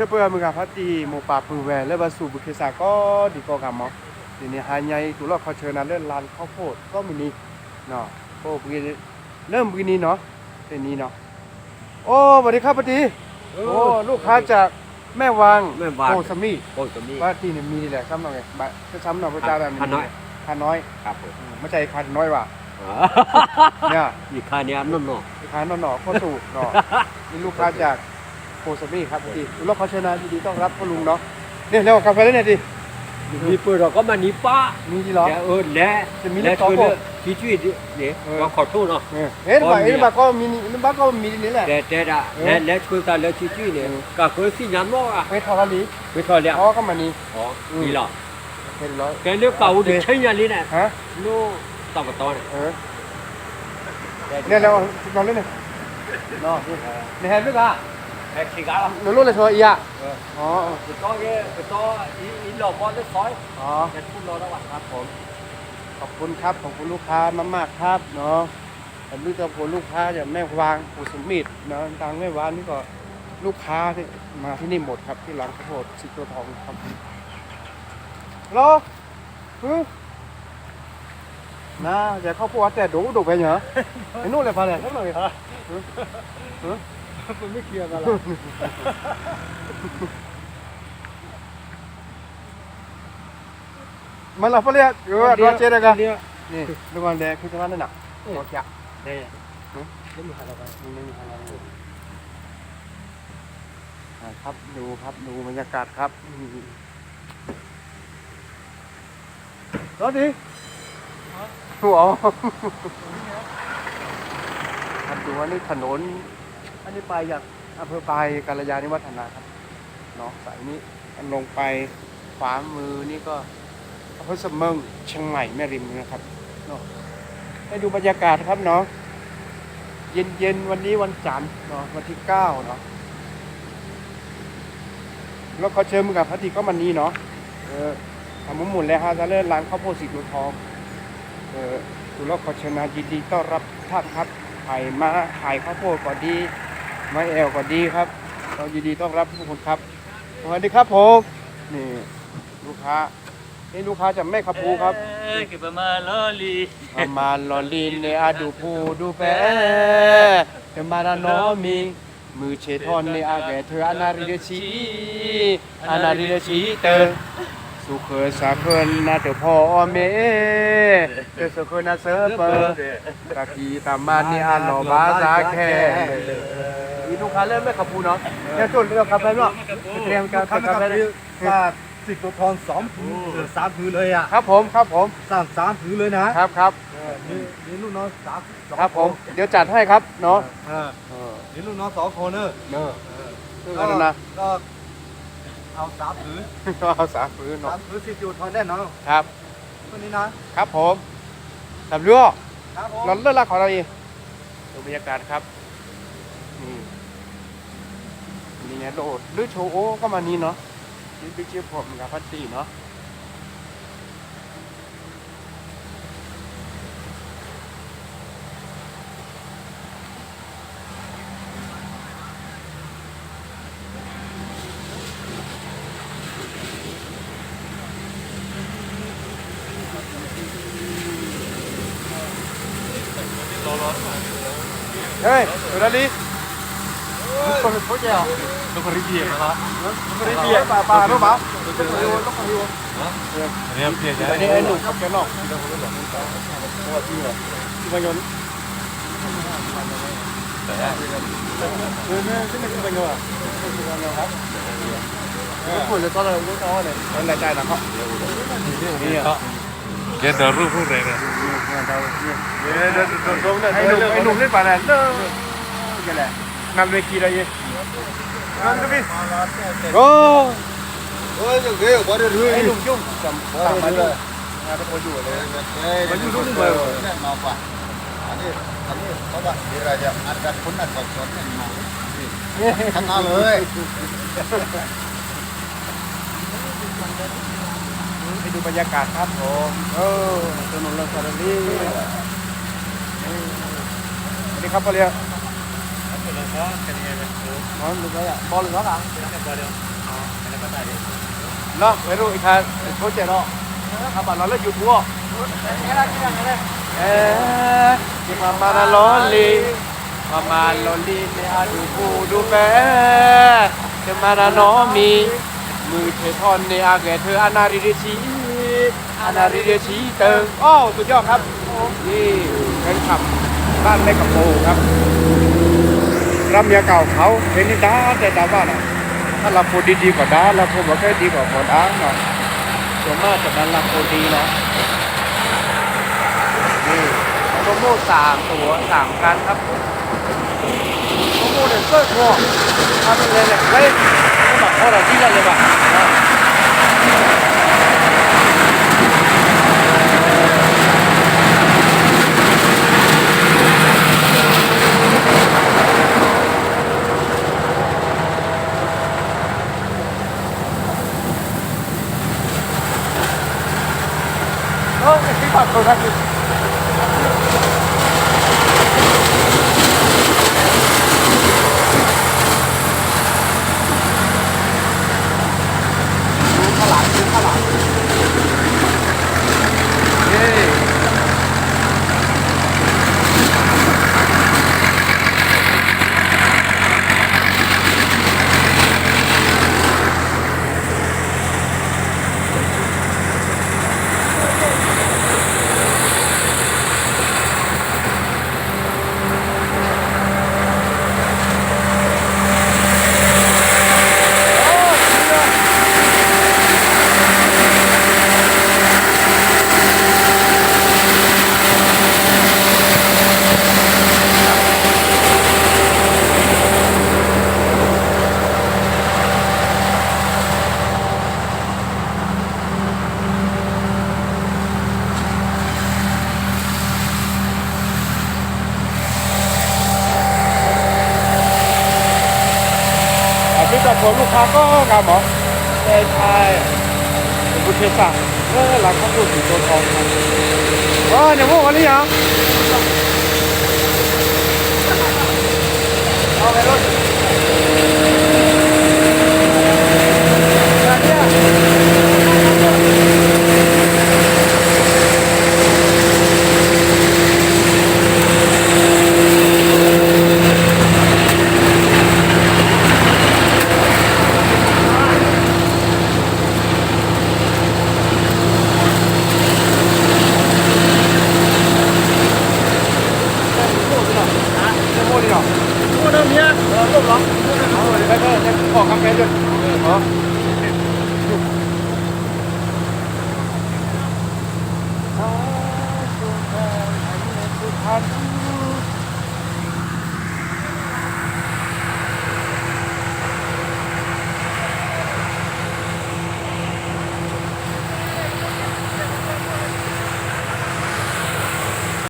ชื่อเพื่อนมึงกับพัดดีหมูป่าปือแวแล้วบาสูบุเคสาก็ดีกว่ากันมั้งทีนี้หายใหญ่ตุลาเขาเชิญนะเรื่องลานข้าวโพดก็มีนี่เนาะโอ้ปีนี้เริ่มปีนี้เนาะเป็นนี้เนาะโอ้สวัสดีครับพัดดีโอ้ลูกค้าจากแม่วางแม่วางโอ้สมีโอ้ยตัวนี้ว่าที่นี่มีนี่แหละซ้ำหน่อยไงบะซ้ำหน่อยพระเจ้าแบบนี้คันน้อยคันน้อยครับผมอืมไม่ใช่คันน้อยว่ะอ๋อเนี่ยอีกค่าเนี้ยนั่นเนาะลูกค้าหนอหนอข้อสูบเนาะนี่ลูกค้าจาก โคสมี่ครับพี่ดูแลวเขาเชิญนะยินดีต้อนรับพ่อลุงเนาะเนี่ยเร็วกาแฟแล้วเนี่ยดิมีปืนเราก็มานี่ป้ามีที่ล้อแกเออและจะมีและลูกคือต่อที่ช่วยเนี่ยเออก็ขอโทษเนาะเออเห็นป่ะเห็นป่ะก็มีนี่นี่บ้านก็มีนี่แหละแต่แต่ละเออและและช่วยกันและช่วยเนี่ยเออก็คือสิยันว่าอะไม่ทอร์ลีไม่ทอดแล้วอ๋อก็มานี่อ๋ออืมนี่หรอเห็นร้อยแกเรียกเก่าดิเช่นอย่างนี้นะฮะลูกต่อมาตอนเออเนี่ยเราลองเล่นหน่อยเนาะเนี่ยเห็นไหมล่ะแค่ขี้กาลเราลุ้น เลยเธออีอะเอออ๋อคือต้องเงี้ยคือต้องอีอีหลอกบอลได้ซอยอ๋อแค่พูดรอแล้วว่ะครับผม ขอบคุณครับ ขอบคุณลูกค้ามากๆครับเนาะผมรู้จักผลลูกค้าจากแม่วางอุสมิดเนาะทางแม่วางนี่ก็ลูกค้าที่มาที่นี่หมดครับที่ร้านข้าวโพดสิตัวทองครับฮัลโหลฮึนะจะข้าวโพดแต่ดูดูไปเหรอไอ้นู่นเลยพาเลยทั้งหน่อยฮึฮึ มันไม่เกี่ยวกันหรอกมันเราเรียกเออรอเจได้กันเนี่ยนี่ดูมันแดงคือจะว่านั่นน่ะโอเคเนี่ยไม่มีใครเราไปมันไม่มีทางอะไรเลยอ่าครับดูครับดูบรรยากาศครับอืมรถดิหัวครับดูว่านี่ถนน อันนี้ไปจากอำเภอปลายกาลยานิวัฒนาครับเนาะสายนี้อันลงไปขวามือนี่ก็อำเภอสมิงเชียงใหม่แม่ริมนะครับเนาะให้ดูบรรยากาศครับเนาะเย็นเย็นวันนี้วันจันทร์เนาะวันที่เก้าเนาะแล้วเขาเชิญมึงกับพัทีก็มันนี้เนาะเออทำมุมหมุนเลยฮะจะเลิศร้านข้าวโพดสีดูทองเออดูแล้วขอเชิญนะยินดีต้อนรับท่านครับไข่มาไข่ข้าวโพดก็ดี ไม้แอลก็ดีครับ เรายินดีต้อนรับทุกคนครับสวัสดีครับผมนี่ ลูกค้านี่ลูกค้าจากแม่ขับปูครับเก็บมาลอลีประมาณลอลินเนอาดูพูดูแปเธอมาดานอมิงมือเชทอนเนอาแกเธออนาริเดชีอนาริเดชีเตอสุขสาเคินนาเตอพ่อเมเตอสุขนาเซอเปอตะกีตามานี่อาหลอบาซาแค่ อีลูกค้าเริ่มไม่ขับปูเนาะแค่จุดเรื่องกาแฟเนาะเตรียมการข้ามกากับแฟคือถ้าสิบตัวทองสองผืนหรือสามผืนเลยอะครับผมครับผมสามสามผืนเลยนะครับครับเออมีมีลูกน้องสามสองครับผมเดี๋ยวจัดให้ครับเนาะเออเออมีลูกน้องสองคนเนอะเนอะเออช่วยกันนะก็เอาสามผืนก็เอาสามพื้นสาเนาะมผืนสิบตัวทองแน่นอนครับตัวนี้นะครับผมสามเรือครับผมเราเลิศรักของเราเองดูบรรยากาศครับนี่ นี่ไงโดดหรือโชว์โอ้ก็มานี่เนาะนี่บิ๊กเชียผมกับพัตตีเนาะเฮ้ยเดี๋ยวนี้ คนเป็นโคตรแย่ลูกคนที่เบียร์นะครับคนนี้เบียร์ป่าป่ารู้ป่ะลูกคนนี้ลูกคนนี้เนี่ยเบียร์ใช่อันนี้ไอ้หนุ่มขับแกนอกที่เราคนรู้หรอจังหวัดที่เหรอที่บางยนเออเนี่ยที่ไหนที่บางยนอะที่บางยนครับทุกคนจะต้อนรับลูกค้าเลยตอนรายใจนะครับนี่อะเดี๋ยวเดี๋ยวรูปพูดเลยนะเดี๋ยวเดี๋ยวเดี๋ยวไอ้หนุ่มไอ้หนุ่มเล่นป่าแลนเด้อกันแหละนำเวทีอะไรยี่นั่นก็พี่โอ้โอ้ยเดี๋ยวบ่ได้รื้อไอ้หนุ่มยุ่งจำตามมาดูงานทุกคนอยู่เลยมันอยู่รุ่นเบอร์เนี่ยมาป่ะ อันนี้อันนี้เขาว่าเดี๋ยวเราจะอัดกันคนน่ะสอนสอนเนี่ยมาทำเอาเลยไปดูบรรยากาศครับผมเออถนนลาซาร์ดีนี่ครับพ่อเลี้ยง Nó được đấy ạ. Bo được đó cả. Nó, cái rồi khai số trẻ đó. Các bạn nói là YouTube không? Ê, nhưng mà mà là lo li mà mà lo li ne a du pu du pe nhưng mà là nó mi มือเททอนในอาแกเธออานาริเดชีอานาริเดชีเติงอ้อสุดยอดครับนี่แฟนคลับบ้านเล็กกับโปครับ รับเมียเก่าเขาเห็นนี่ด้าแต่ดาบ้าน่ะถ้าเราพูดดีๆกว่าด้าเราพูดว่าแค่ดีกว่าคนอ้างเนาะส่วนมากจะนั้นเราพูดดีเนาะนี่โมโม่สามตัวสามกันครับโมโม่เนี่ยเสื้อคอทำอะไรเนี่ยเฮ้ย essa coisa aqui. ขอลูกค้าก็กามหมอในไทยเป็นผู้เชี่ยวชาญเมื่อหลังเขาพูดถึงตัวทองอ๋อเดี๋ยวพวกวันนี้เหรอเอาไปรถ กาแฟด้วยเหอพัน